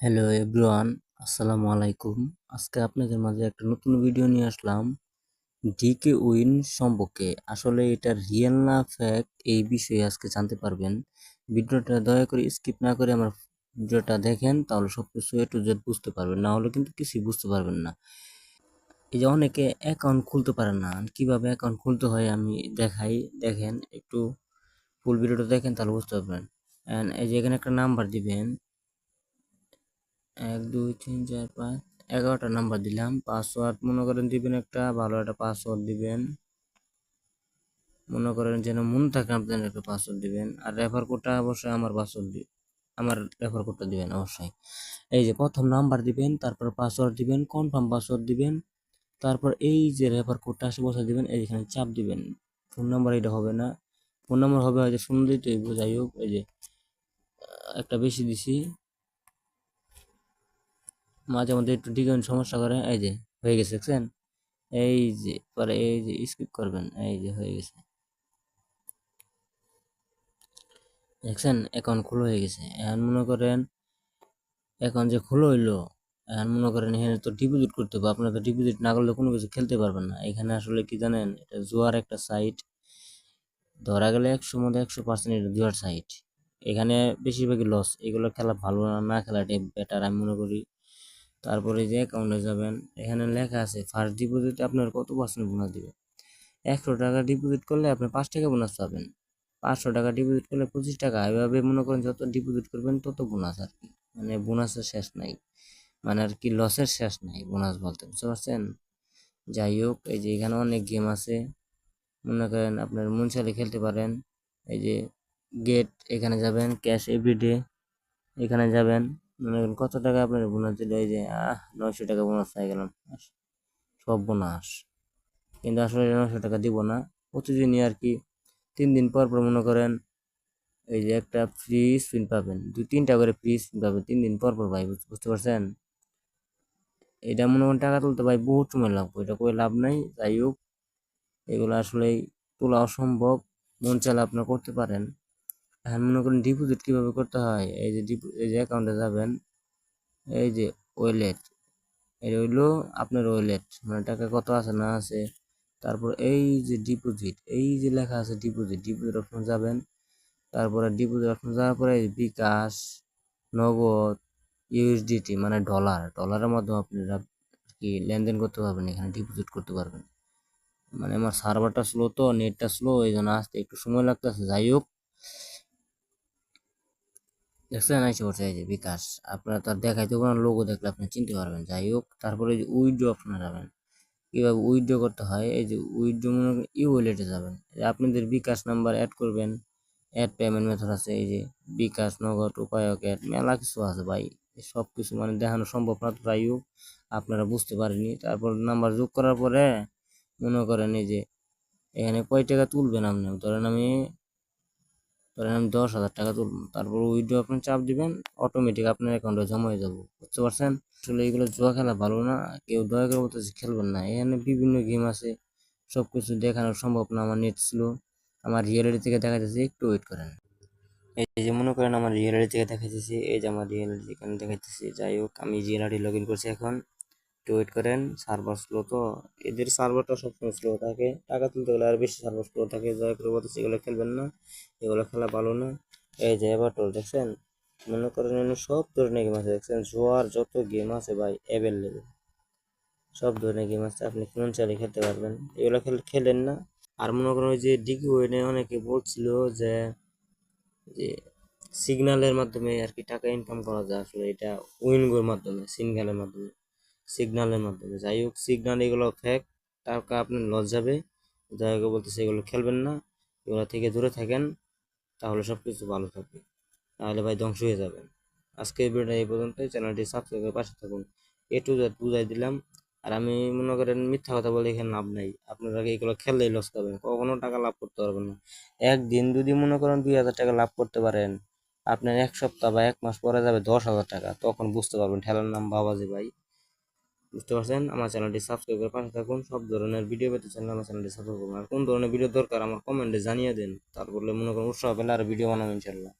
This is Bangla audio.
হ্যালো এভরিওয়ান আসসালামু আলাইকুম। আজকে আপনাদের মাঝে একটা নতুন ভিডিও নিয়ে আসলাম। ডিকে উইন সম্পর্কে। আসলে এটা রিয়েল না ফ্যাক এই বিষয়ে আজকে জানতে পারবেন। ভিডিওটা দয়া করে স্কিপ না করে আমার ভিডিওটা দেখেন, তাহলে সব কিছু এ টু বুঝতে পারবেন। না হলে কিন্তু কিছুই বুঝতে পারবেন না। এই যে অনেকে অ্যাকাউন্ট খুলতে পারে না। কীভাবে অ্যাকাউন্ট খুলতে হয় আমি দেখাই। দেখেন, একটু ফুল ভিডিওটা দেখেন, তাহলে বুঝতে পারবেন। And এই যে এখানে একটা নাম্বার দিবেন। এক, দুই, তিন, চার, পাঁচ, এগারোটা নাম্বার দিলাম। পাসওয়ার্ড মনে করেন দিবেন একটা, ভালো একটা পাসওয়ার্ড দিবেন। মনে করেন যেন মনে থাকে আপনার একটা পাসওয়ার্ড দিবেন। আর রেফার কোডটা অবশ্যই আমার পাসওয়ার্ড আমার রেফার কোডটা দিবেন অবশ্যই। এই যে প্রথম নাম্বার দিবেন, তারপর পাসওয়ার্ড দিবেন কনফার্ম পাসওয়ার্ড দিবেন। তারপর এই যে রেফার কোডটা আসে বসে দিবেন। এইখানে চাপ দিবেন। ফোন নাম্বার এটা হবে না। ফোন নাম্বার হবে হয়তো শুনে দিতে যাই হোক। এই যে একটা বেশি দিছি। মাঝে মধ্যে একটু ডিজাইন সমস্যা করে, এই যে হয়ে গেছে দেখছেন? এই যে, পরে এই যে স্কিপ করবেন, এই যে হয়ে গেছে। দেখছেন? অ্যাকাউন্ট খুলে হয়ে গেছে। এখন মনে করেন অ্যাকাউন্ট যে খুলে হইল, এখন মনে করেন এখানে তো ডিপোজিট করতে হবে। আপনার তো ডিপোজিট না করলে কোনো কিছু খেলতে পারবেন না। এখানে আসলে কি জানেন? এটা জুয়ার একটা সাইট ধরা গেলে একশো মধ্যে একশো পার্সেন্ট এটা জুয়ার সাইট এখানে বেশিরভাগই লস এগুলো খেলা ভালো না না খেলাটাই বেটার আমি মনে করি। তারপরে যে অ্যাকাউন্টে যাবেন, এখানে লেখা আছে ফার্স্ট ডিপোজিটে আপনার কত পার্সেন্ট বোনাস দিবে? একশো টাকা ডিপোজিট করলে আপনি পাঁচ টাকা বোনাস পাবেন। পাঁচশো টাকা ডিপোজিট করলে পঁচিশ টাকা। এভাবে মনে করেন যত ডিপোজিট করবেন, তত বোনাস আর কি। মানে বোনাসের শেষ নাই। মানে আর কি লসের শেষ নাই বোনাস বলতে। বুঝতে পারছেন? যাই হোক, এই যে এখানে অনেক গেম আছে। মনে করেন আপনার মন চাইলে খেলতে পারেন। এই যে গেট এখানে যাবেন ক্যাশ এভরিডে এখানে যাবেন। মনে করেন কত টাকা আপনার বোনাস দিল? এই যে, আহ, নয়শো টাকা বোনাস পাই গেলাম। সব বোনাস। কিন্তু আসলে নয়শো টাকা দিব না। প্রতিদিনই আর কি তিন দিন পর পর মনে করেন এই যে একটা ফ্রি স্পিন পাবেন। দুই, তিনটা করে ফ্রি স্পিন পাবেন তিন দিন পর পর ভাই বুঝতে পারছেন? এটা মনে করেন টাকা তুলতে ভাই বহুত সময় লাগবে। এটা করে লাভ নাই। যাই হোক, এগুলো আসলে তোলা অসম্ভব। মন চাইলে আপনার করতে পারেন। এখন মনে করেন ডিপোজিট কীভাবে করতে হয়? এই যে এই যে অ্যাকাউন্টে যাবেন, এই যে ওয়েলেট এটা হইল আপনার ওয়েলেট মানে টাকা কত আছে না আছে। তারপর এই যে ডিপোজিট এই যে লেখা আছে ডিপোজিট ডিপোজিট অপশন যাবেন। তারপরে ডিপোজিট অপশন যাওয়ার পরে বিকাশ, নগদ ইউএসডিটি মানে ডলার ডলারের মাধ্যমে আপনারা কি লেনদেন করতে পারবেন, এখানে ডিপোজিট করতে পারবেন। মানে আমার সার্ভারটা স্লো তো নেটটা স্লো এই জন্য আসতে একটু সময় লাগতেছে। যাই হোক দেখছেন আইসে পড়ছে এই যে বিকাশ? আপনারা তার দেখাইতে পারেন লোগো দেখলে আপনি চিনতে পারবেন। যাই হোক, তারপরে যে উইড্রো আপনারা যাবেন। কীভাবে উইড্রো করতে হয়? এই যে উইড্রো মনে করেন ই ওয়ালেটে যাবেন। আপনাদের বিকাশ নাম্বার অ্যাড করবেন। অ্যাড পেমেন্ট মেথড আছে, এই যে বিকাশ নগদ উপায়ক অ্যাড মেলা কিছু আছে ভাই। সব কিছু মানে দেখানো সম্ভব না তো যাই হোক, আপনারা বুঝতে পারেনি তারপর নাম্বার যোগ করার পরে মনে করেন এই যে এখানে কয় টাকা তুলবেন আপনি? ধরেন আমি ধরেন আমি দশ হাজার টাকা তুলবো, তারপর উইড্রো আপনি চাপ দিবেন অটোমেটিক আপনার অ্যাকাউন্টে জমা হয়ে যাব, বুঝতে পারছেন? আসলে এগুলো জুয়া খেলা ভালো না, কেউ দয়া করে বলতেছে খেলবেন না। এখানে বিভিন্ন গেম আছে সব কিছু দেখানো সম্ভব না, আমার নেট ছিল আমার রিয়েলিটি থেকে দেখা যাচ্ছে একটু ওয়েট করেন। এই যে মনে করেন আমার রিয়েলিটি থেকে দেখা যাচ্ছে এই যে আমার রিয়েলিটি এখানে দেখাচ্ছে যাই হোক, আমি রিয়েলিটি লগ ইন করছি এখন। একটু ওয়েট করেন সার্ভার স্লো তো। এদের সার্ভারটা সবসময় স্লো থাকে। টাকা তুলতে গেলে আর বেশি সার্ভার স্লো থাকে। দয়া করে বলতেছে, এগুলো খেলবেন না। এগুলো খেলা ভালো না। এই যে এবার টোল দেখছেন? মনে করেন সব ধরনের গেম আছে। দেখছেন? জোয়ার যত গেম আছে ভাই অ্যাভেলেবেল সব ধরনের গেম আছে। আপনি কোন চাইলে খেলতে পারবেন। এগুলো খেল, খেলেন না। আর মনে করেন ওই যে ডিগি ওয়েনে অনেকে বলছিল যে যে সিগন্যালের মাধ্যমে আর কি টাকা ইনকাম করা যায়। আসলে এটা উইনগোর মাধ্যমে সিগন্যালের মাধ্যমে। সিগন্যালের মাধ্যমে। যাই হোক সিগনাল এগুলো ফেক টাকা আপনার লস যাবে যাই হোক, বলতেছে এগুলো খেলবেন না, এগুলো থেকে দূরে থাকেন, তাহলে সব কিছু ভালো থাকবে। তাহলে ভাই ধ্বংস হয়ে যাবেন। আজকে ভিডিওটা এই পর্যন্তই। চ্যানেলটি সাবস্ক্রাইব করে পাশে থাকুন। এ টু জেড বুঝাই দিলাম। আর আমি মনে করেন মিথ্যা কথা বলে এখানে লাভ নাই। আপনারা এগুলো খেললেই লস করবেন কখনো টাকা লাভ করতে পারবেন না। একদিন যদি মনে করেন দুই হাজার টাকা লাভ করতে পারেন, আপনার এক সপ্তাহ বা এক মাস পরে যাবে দশ হাজার টাকা। তখন বুঝতে পারবেন, ঠেলার নাম বাবাজি ভাই। বুঝতে পারছেন? আমার চ্যানেলটি সাবস্ক্রাইব করে পাশে থাকুন। সব ধরনের ভিডিও পেতে চ্যানেল আমার চ্যানেলটি সাবস্ক্রাইব করুন। আর কোন ধরনের ভিডিও দরকার, আমার কমেন্টে জানিয়ে দিন। তারপরে মনে করুন উৎসাহ পেলে আর ভিডিও বানাবো ইনশাল্লাহ